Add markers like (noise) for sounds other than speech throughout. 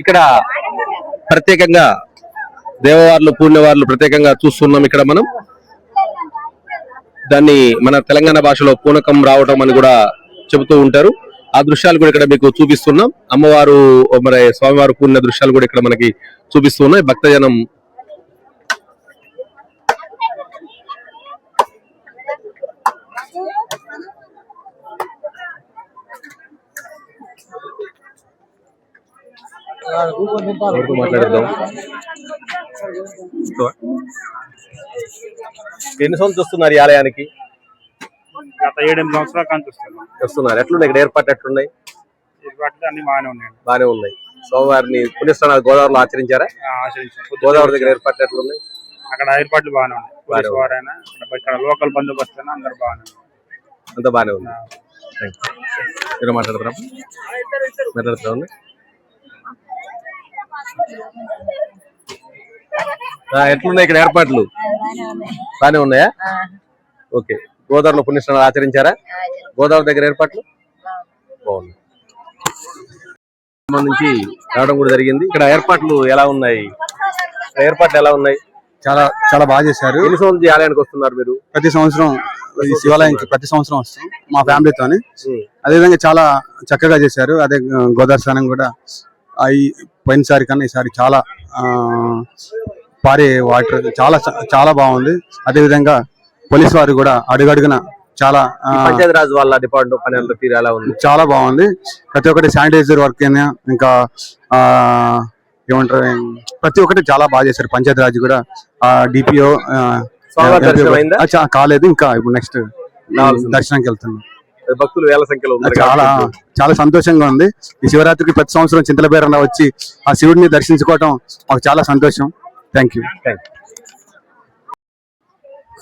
ఇక్కడ ప్రత్యేకంగా దేవవార్లు పుణ్యవార్లు ప్రత్యేకంగా చూస్తున్నాం ఇక్కడ మనం. దాన్ని మన తెలంగాణ భాషలో పూనకం రావటం అని కూడా చెబుతూ ఉంటారు. ఆ దృశ్యాలు కూడా ఇక్కడ మీకు చూపిస్తున్నాం. అమ్మవారు మరి స్వామివారు పూర్ణ దృశ్యాలు కూడా ఇక్కడ మనకి చూపిస్తున్నాయి భక్తజనం మాట్లాడదాం ఎన్ని సంవత్సరాలు చూస్తున్నారు ఈ ఆలయానికి? గత ఏడెనిమిది సంవత్సరాల కానీ చూస్తున్నాం వస్తున్నారు. ఎట్లున్నాయి? ఇక్కడ ఏర్పాట్లు ఎట్లున్నాయి? అన్ని బాగానే ఉన్నాయండి బాగానే ఉన్నాయి. సోమవారిని పుణ్యస్థానాలు గోదావరిలో ఆచరించారా? ఆ, ఆచరించాం గోదావరి దగ్గర ఏర్పాట్లు ఎట్లున్నాయి? అక్కడ ఏర్పాట్లు బాగానే ఉన్నాయి. పోలీసు వారైనా ఇక్కడ ఇక్కడ లోకల్ బందోబస్తు అయినా అందరు బాగానే ఉన్నారు. అంత బాగానే ఉంది. Thank you. మీరు మాట్లాడతారా? ఆ, ఎట్లున్నాయి ఇక్కడ ఏర్పాట్లు? బాగానే ఉన్నాయా? ఓకే. గోదావరిలో పుణ్యస్నానాలు ఆచరించారా? గోదావరి దగ్గర ఏర్పాట్లు? బాగుంది నుంచి రావడం కూడా జరిగింది. ఇక్కడ ఏర్పాట్లు ఎలా ఉన్నాయి? ఏర్పాట్లు ఎలా ఉన్నాయి? చాలా చాలా బాగా చేశారు. ఎన్ని సంవత్సరం ఆలయానికి వస్తున్నారు మీరు? ప్రతి సంవత్సరం ఈ శివాలయంకి ప్రతి సంవత్సరం వస్తాం మా ఫ్యామిలీతోని. ఉమ్. అదేవిధంగా చాలా చక్కగా చేశారు. అదే గోదావరి స్నానం కూడా. పోయినసారి కన్నా ఈసారి చాలా ఆ, పారే వాటర్ చాలా చాలా బాగుంది. అదేవిధంగా పోలీస్ వారు కూడా అడుగడుగున చాలా రాజ్ వాళ్ళ డిపార్ట్మెంట్ పని అంతా తీరు ఎలా ఉంది? చాలా బాగుంది. ప్రతి ఒక్కటి శానిటైజర్ వర్క్ అయినా ఇంకా ఆ ఏమంటారు ప్రతి ఒక్కటి చాలా బాగా చేశారు పంచాయతీ రాజ్ కూడా. ఆ డిపిఓ? కాలేదు ఇంకా ఇప్పుడు నెక్స్ట్. దర్శనానికి వెళ్తున్నాం. భక్తులు వేల సంఖ్యలో ఉన్నారు చాలా చాలా సంతోషంగా ఉంది. ఈ శివరాత్రికి ప్రతి సంవత్సరం చింతలబేరన వచ్చి ఆ శివుడిని దర్శించుకోవటం మాకు చాలా సంతోషం. Thank you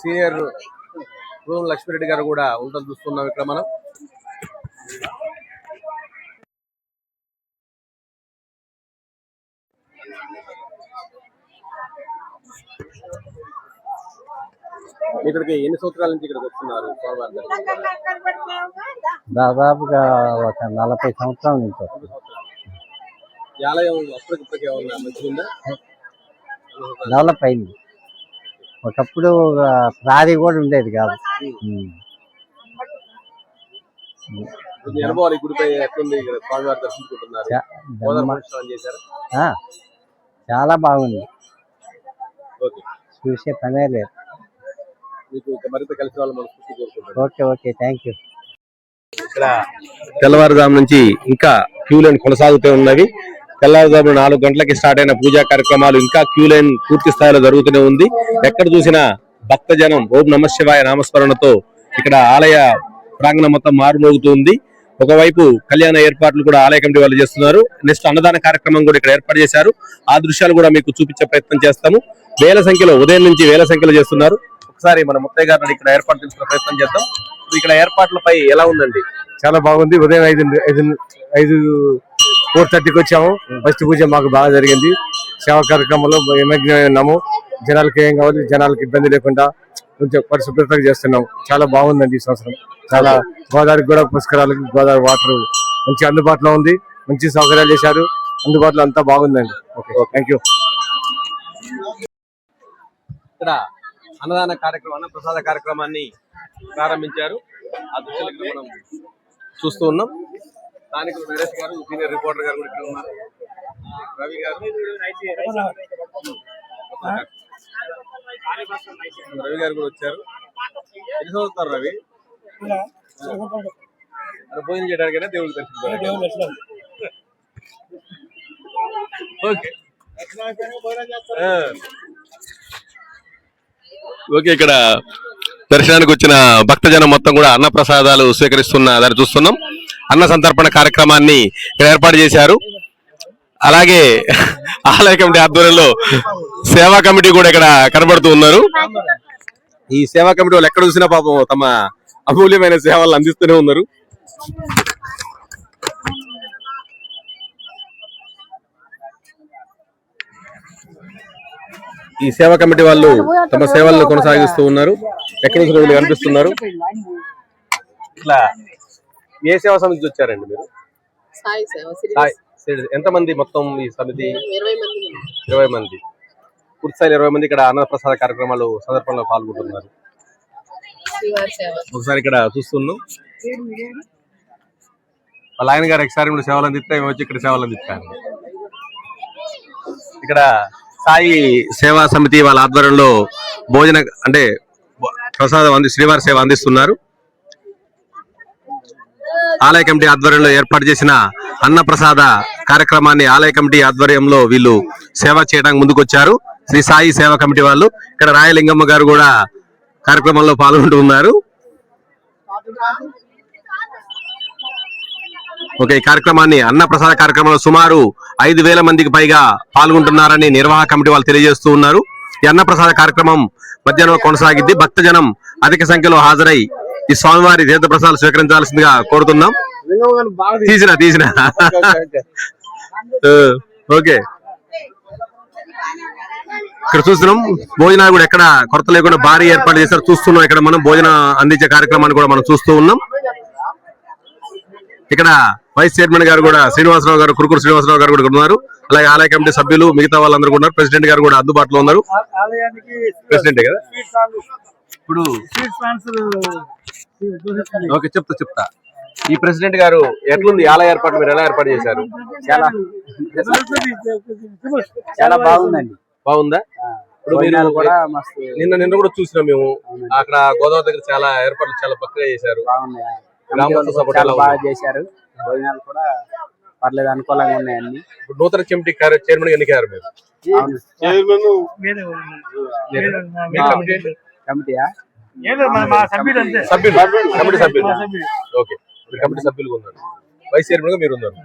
senior room Lakshmi Reddy గారు కూడా ఉండడం చూస్తున్నాం ఇక్కడ మనం. ఇక్కడికి ఎన్ని సంవత్సరాల నుంచి ఇక్కడికి వస్తున్నారు స్వామివారి? దాదాపుగా ఒక నలభై సంవత్సరాల నుంచి. ఈ ఆలయం ఏమన్నా డెవలప్ అయింది. ఒకప్పుడు ప్రారీ కూడా ఉండేది కాదు. అనుభవాలు గుడిపై ఎట్లుంది? ఇక్కడ స్వామివారి దర్శించుకుంటున్నారు. చాలా బాగుంది. చూసే పనే లేదు. మీకు మరింత కలిసి వాళ్ళు మనస్ఫూర్తి కోరుకుంటున్నారు ఓకే ఓకే థ్యాంక్ యూ. ఇక్కడ తెల్లవారుజాము నుంచి ఇంకా క్యూ లైన్ కొనసాగుతూ ఉన్నవి తెల్లవారుజాము నాలుగు గంటలకి స్టార్ట్ అయిన పూజా కార్యక్రమాలు ఇంకా క్యూ లైన్ పూర్తి స్థాయిలో జరుగుతూనే ఉంది. ఎక్కడ చూసినా భక్తజనం ఓం నమ శివాయ నామస్మరణతో ఇక్కడ ఆలయ ప్రాంగణం మొత్తం మారుమోగుతుంది ఒకవైపు కళ్యాణ ఏర్పాట్లు కూడా ఆలయ కమిటీ వాళ్ళు చేస్తున్నారు. నెక్స్ట్ అన్నదాన కార్యక్రమం కూడా ఇక్కడ ఏర్పాటు చేశారు. ఆ దృశ్యాలు కూడా మీకు చూపించే ప్రయత్నం చేస్తాము. వేల సంఖ్యలో ఉదయం నుంచి వేల సంఖ్యలో చేస్తున్నారు. ఒకసారి మన ముత్తయ్య గారిని ఇక్కడ ఏర్పాటు చేసుకునే ప్రయత్నం చేద్దాం. ఇక్కడ ఏర్పాట్లపై ఎలా ఉందండి? చాలా బాగుంది. ఉదయం ఐదు ఐదు ఐదు ఫోర్ థర్టీకి వచ్చాము. ఫస్ట్ పూజ మాకు బాగా జరిగింది. సేవా కార్యక్రమంలో నిమగ్నమై ఉన్నాము. జనాలకి ఏం కావాలి జనాలకి ఇబ్బంది లేకుండా కొంచెం పరిశుభ్రతగా చేస్తున్నాం చాలా బాగుందండి ఈ సంవత్సరం. చాలా గోదావరి కూడా పుష్కరాలకి గోదావరి వాటర్ మంచి అందుబాటులో ఉంది. మంచి సౌకర్యాలు చేశారు. అందుబాటులో అంతా బాగుందండి. ఓకే. థ్యాంక్ యూ ఇక్కడ అన్నదాన కార్యక్రమం అన్న ప్రసాద కార్యక్రమాన్ని ప్రారంభించారు. ఆ దృశ్యాలు ఇక్కడ మనం చూస్తూ ఉన్నాం. స్థానికులు నరేష్ గారు సీనియర్ రిపోర్టర్ గారు కూడా ఇక్కడ ఉన్నారు. రవి గారు. రవి గారు కూడా వచ్చారు. ఎన్ని సంవత్సరాలు రవి? భోజనం చేయడానికైనా దేవుడు దర్శించుకోవాలి ఓకే. ఓకే ఇక్కడ దర్శనానికి వచ్చిన భక్తజనం మొత్తం కూడా అన్న ప్రసాదాలు స్వీకరిస్తున్న దాన్ని చూస్తున్నాం. అన్న సంతర్పణ కార్యక్రమాన్ని ఇక్కడ ఏర్పాటు చేశారు. అలాగే ఆలయ కమిటీ ఆధ్వర్యంలో సేవా కమిటీ కూడా ఇక్కడ కనబడుతూ ఉన్నారు. ఈ సేవా కమిటీ వాళ్ళు ఎక్కడ చూసినా పాపం తమ అమూల్యమైన సేవలు అందిస్తూనే ఉన్నారు. ఈ సేవా కమిటీ వాళ్ళు తమ సేవలను కొనసాగిస్తూ ఉన్నారు. ఎక్కడ నుంచి వీళ్ళు కనిపిస్తున్నారు? ఇట్లా ఏ సేవా సమితి వచ్చారండి మీరు? సాయి సేవ శ్రీ సాయి ఎంత మంది మొత్తం ఈ సమితి? ఇరవై మంది ఇరవై మంది. పూర్తి స్థాయిలో ఇరవై మంది ఇక్కడ అన్నప్రసాద కార్యక్రమాలు సందర్భంలో పాల్గొంటున్నారు. ఒకసారి ఇక్కడ చూస్తున్నాం. వాళ్ళ ఆయన గారు ఎక్సారి సేవలు అందిస్తే మేము వచ్చి ఇక్కడ సేవలు అందిస్తాను ఇక్కడ సాయి సేవా సమితి వాళ్ళ ఆధ్వర్యంలో భోజన అంటే ప్రసాదం అంది శ్రీవారి సేవ అందిస్తున్నారు. ఆలయ కమిటీ ఆధ్వర్యంలో ఏర్పాటు చేసిన అన్న ప్రసాద కార్యక్రమాన్ని ఆలయ కమిటీ ఆధ్వర్యంలో వీళ్ళు సేవ చేయడానికి ముందుకొచ్చారు. శ్రీ సాయి సేవా కమిటీ వాళ్ళు. ఇక్కడ రాయలింగమ్మ గారు కూడా కార్యక్రమంలో పాల్గొంటూ ఉన్నారు. ఓకే ఈ కార్యక్రమాన్ని అన్న ప్రసాద కార్యక్రమంలో సుమారు ఐదు వేల మందికి పైగా పాల్గొంటున్నారని నిర్వాహక కమిటీ వాళ్ళు తెలియజేస్తూ ఉన్నారు. ఈ అన్న ప్రసాద కార్యక్రమం మధ్యాహ్నం కొనసాగిద్ది భక్తజనం అధిక సంఖ్యలో హాజరై ఈ స్వామివారి తీర్థ ప్రసాదాలు స్వీకరించాల్సిందిగా కోరుతున్నాం. తీసిన తీసిన. (laughs) (laughs) ఓకే. ఇక్కడ చూస్తున్నాం భోజనాలు కూడా ఎక్కడ కొరత లేకుండా భారీ ఏర్పాటు చేశారు. చూస్తున్నాం ఇక్కడ మనం భోజన అందించే కార్యక్రమాన్ని కూడా మనం చూస్తూ ఉన్నాం. ఇక్కడ వైస్ చైర్మన్ గారు కూడా శ్రీనివాసరావు గారు కురుకురు శ్రీనివాసరావు గారు కూడా ఉన్నారు. అలాగే ఆలయ కమిటీ సభ్యులు మిగతా వాళ్ళందరూ కూడా ఉన్నారు. ప్రెసిడెంట్ గారు కూడా అందుబాటులో ఉన్నారు. ఆలయానికి ప్రెసిడెంట్ కదా? ఇప్పుడు ఓకే చెప్తా చెప్తా. ఈ ప్రెసిడెంట్ గారు ఎట్లుంది? ఆలయ ఏర్పాటు మీరు ఎలా ఏర్పాటు చేశారు? చాలా చాలా బాగుందండి. బాగుందా? ఇప్పుడు మీరు భోజనాలు కూడా మస్తు నిన్న నిన్న కూడా చూసినాం మేము. అక్కడ గోదావరి దగ్గర చాలా ఏర్పాట్లు చాలా పక్కగా చేశారు. చాలా బాగా? చేశారు. భోజనాలు కూడా పర్లేదు అనుకూలంగా ఉన్నాయి అన్ని నూతన కమిటీ చైర్మన్ ఎన్నికయ్యారు మీరు? కమిటీయా? సభ్యులు కమిటీ సభ్యులు. ఓకే. మీరు కమిటీ సభ్యులుగా ఉన్నారు. వైస్ చైర్మన్గా మీరు ఉన్నారు.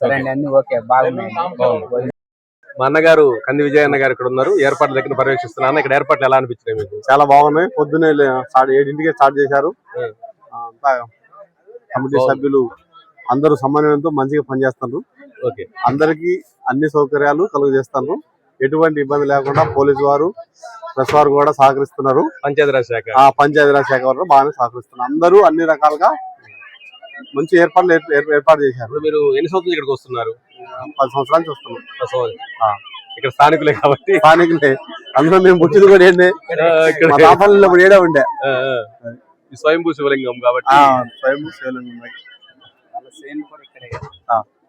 సరే అండి అన్ని ఓకే. బాగున్నాయి. బాగుంది. మా అన్నగారు కంది విజయ అన్న గారు ఇక్కడ ఉన్నారు. ఏర్పాట్ల దగ్గర పర్యవేక్షిస్తున్నారు అన్న ఇక్కడ ఏర్పాట్లు ఎలా అనిపించినాయి మీకు? చాలా బాగున్నాయి. పొద్దున్నే ఏడింటికే స్టార్ట్ చేశారు. కమిటీ. సభ్యులు అందరూ సమన్వయంతో మంచిగా పనిచేస్తున్నారు. ఓకే. అందరికీ అన్ని సౌకర్యాలు కలుగు చేస్తున్నారు ఎటువంటి ఇబ్బంది లేకుండా పోలీసు వారు ప్రెస్ వారు కూడా సహకరిస్తున్నారు. పంచాయతీరాజ్ శాఖ. ఆ పంచాయతీరాజ్ శాఖ వారు బాగానే సహకరిస్తున్నారు. అందరూ అన్ని రకాలుగా మంచి ఏర్పాట్లు ఏర్- ఏర్- ఏర్పాటు చేశారు. మీరు ఎన్ని సంవత్సరాలు ఇక్కడికి వస్తున్నారు? పది సంవత్సరాలు. ఆ. ఇక్కడ స్థానికులే కాబట్టి. స్థానికులే. అందులో మేము పుట్టింది కూడా ఏంటి ఇక్కడ మా ఉండే. స్వయంభూ శివలింగం కాబట్టి ఆ, స్వయం